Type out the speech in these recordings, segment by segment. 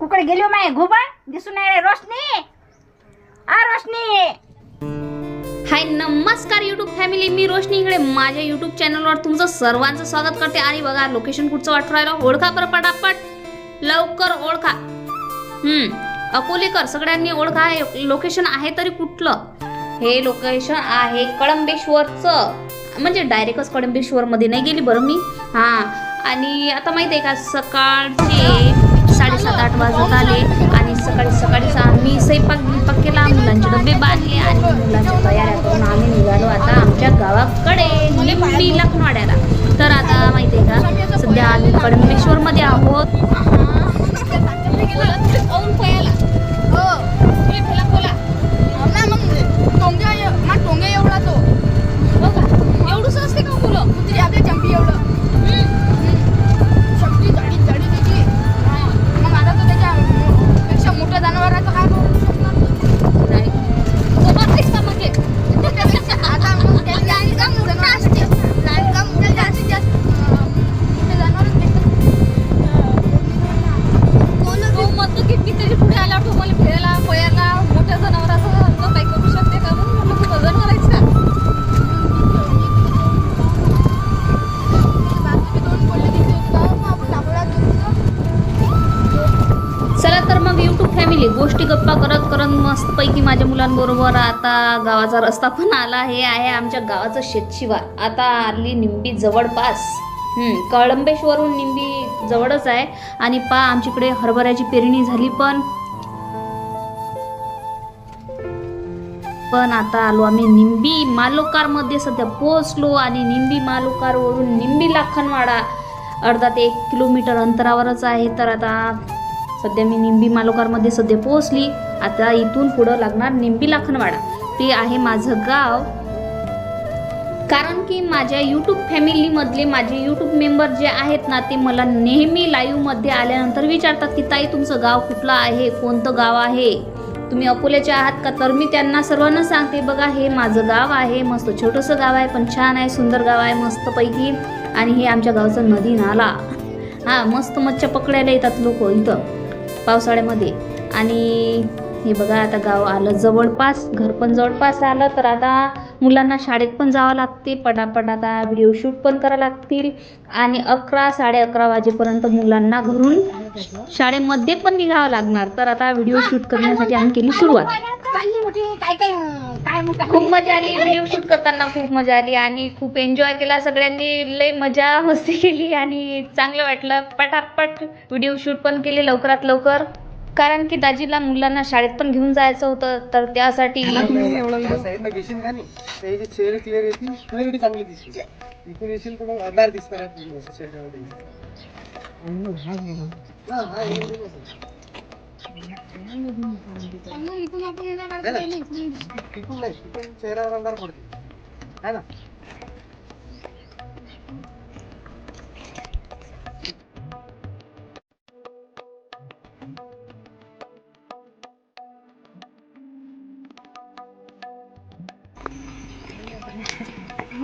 कुकडे गेली हो माय घुबा दिसून नाही रे रोशनी. आ रोशनी. हाय नमस्कार युट्यूब फॅमिली मी रोशनी इंगळे माझ्या युट्यूब चॅनलवर तुमचं सर्वांचं स्वागत करते. आणि बघा लोकेशन कुठचं वाटू राहिलं? ओळखा बरं पटापट. लवकर ओळखा. हम्म अकोलेकर सगळ्यांनी ओळखा. हे लोकेशन आहे तरी कुठलं? हे लोकेशन आहे कळंबेश्वरचं. म्हणजे डायरेक्टच कळंबेश्वरमध्ये नाही गेली बरं मी. हां आणि आता माहिती आहे का सकाळचे साडेसात आठ वाजत आले आणि सकाळी सकाळी आम्ही स्वयंपाक बिपाक केला मुलांचे डबे बांधले आणि मुलांच्या तयाऱ्या करून आम्ही निघालो आता आमच्या गावाकडे निंबी लखनवाड्याला तर आता माहिती आहे का सध्या आम्ही कडंबेश्वरमध्ये आहोत. एवढंच फॅमिली गोष्टी गप्पा करत करत मस्तपैकी माझ्या मुलांबरोबर आता गावाचा रस्ता पण आला हे आहे आमच्या गावाचं शेतशिवार. आता आली निंबी जवळपास. हम्म, कळंबेश्वरून निंबी जवळच आहे. आणि पा आमच्याकडे हरभऱ्याची पेरणी झाली पण. पण आता आलो आम्ही निंबी मालोकारमध्ये. सध्या पोहोचलो आणि निंबी मालोकारवरून निंबी लाखनवाडा अर्धा ते एक किलोमीटर अंतरावरच आहे. तर आता सध्या मी निंबी मालोकारमध्ये सध्या पोहोचली. आता इथून पुढं लागणार निंबी लाखनवाडा. ते आहे माझं गाव. कारण की माझ्या यूट्यूब फॅमिलीमधले माझे यूट्यूब मेंबर जे आहेत ना ते मला नेहमी लाईव्हमध्ये आल्यानंतर विचारतात की ताई तुमचं गाव कुठलं आहे? कोणतं गाव आहे? तुम्ही अकोल्याचे आहात का? तर मी त्यांना सर्वांना सांगते बघा हे माझं गाव आहे. मस्त छोटंसं गाव आहे पण छान आहे सुंदर गाव आहे मस्तपैकी. आणि हे आमच्या गावचं नदी नाला हां मस्त मच्छा पकडायला येतात लोक इथं. पावसाळ्यामध्ये. आणि हे बघा आता गाव आलं जवळपास घर पण जवळपास आलं तर आता मुलांना शाळेत पण जावं लागते पटापट आता व्हिडिओ शूट पण करावं लागतील. आणि अकरा साडे अकरा वाजेपर्यंत मुलांना घरून शाळेमध्ये पण निघावं लागणार. तर आता व्हिडिओ शूट करण्यासाठी आम्ही केली सुरुवात. काय खूप मजा आली. व्हिडिओ शूट करताना खूप मजा आली आणि खूप एन्जॉय केला सगळ्यांनी. लय मजा मस्ती केली आणि चांगलं वाटलं. पटापट व्हिडिओ शूट पण केले लवकरात लवकर. कारण की दाजीला मुलांना शाळेत पण घेऊन जायचं होतं तर त्यासाठी साईडनं घेशील का नाही. त्याची चेहरे क्लिअर येतील चांगली इकडे येशील तर मग दिसणार चेहऱ्यामध्ये. हा, हा, हे है ना? नाही चेहऱ्यावर अंधार पडते है ना?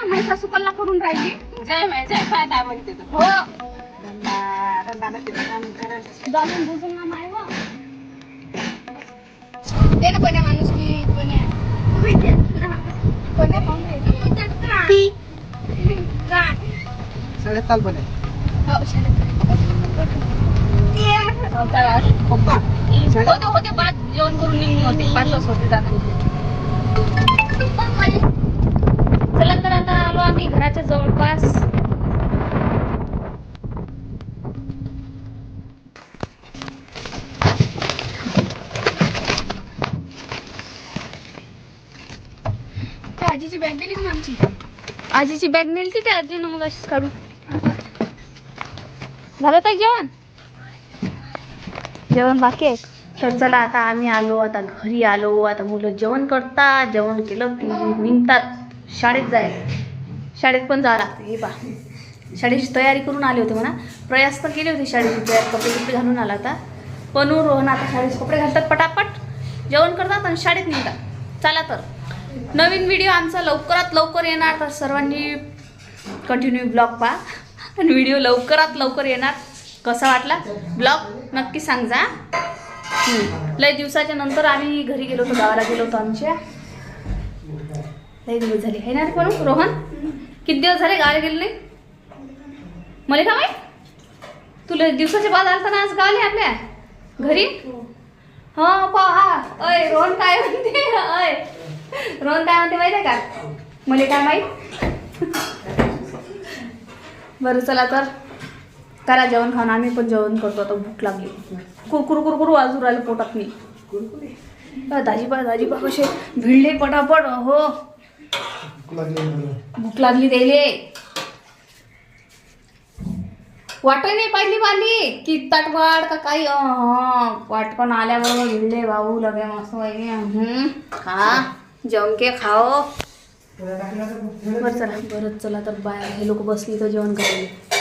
पूजा बाई मी माझी सासू कल्ला करून राहिली जय माय जय पाय काय म्हणते हो जाणून बुजून ना माय वा दे ना कोण्या माणूस की कोण्या कोण्या पाहून राहिली. काय? सगळ्यात चाल पण हो, शाळेत. हो, चला, पप्पा. होते होते पाच जेवण करून निघून होते पाच वाजता होते जाताना. चला तर आता आलो आम्ही घराच्या जवळपास त्या आजीची बॅग गेली आमची? आजीची बॅग नेलती त्या आजीनं मग अशीच काढून. झालं तर जेवण? जेवण बाकी आहे. तर चला आता आम्ही आलो आता घरी आलो आता मुलं जेवण करतात जेवण केलं की निघतात. शाळेत जायला शाळेत पण जावं लागतं. हे पा शाळेची तयारी करून आले होते म्हणा. प्रयास तर केले होते शाळेची तयारी कपडे कपडे घालून आला आता. पनू रोहन आता शाळेचे कपडे घालतात पटापट. जेवण करतात आणि शाळेत निघतात. चला तर. नवीन व्हिडिओ आमचा लवकरात लवकर येणार तर सर्वांनी कंटिन्यू ब्लॉग पहा. आणि व्हिडिओ लवकरात लवकर येणार. कसा वाटला? ब्लॉग नक्की सांग जा लय दिवसाच्या नंतर आम्ही घरी गेलो होतो गावाला गेलो होतो आमच्या. लय दिवस झाले. आहे ना रे कोण? रोहन? किती दिवस झाले गावाला गेले नाही? मला का माहीत तुला दिवसाच्या बाद आलता ना आज गावाला आपल्या? घरी? हा हा अय रोहन काय म्हणते? अय रोहन काय म्हणते माहिती आहे का? मला काय माहीत? बरं चला तर. करा जेवण खाऊन. आम्ही पण जेवण करतो. आता भूक लागली. कुरकुर कुरकुर वाजू राहिलं पोटात मी. दाजीबा दाजीबा कसे भिडले पटापट. हो भूक लागली त्याले. वाट नाही पाहिली मारली की तटवाड का काही अं, वाटकन आल्याबरोबर भिडले भाऊ लगे मस्त हम्म, खा. जेवण के खाओ. बरं चला बरं चला तर बाय हे लोक बसली तर जेवण करायला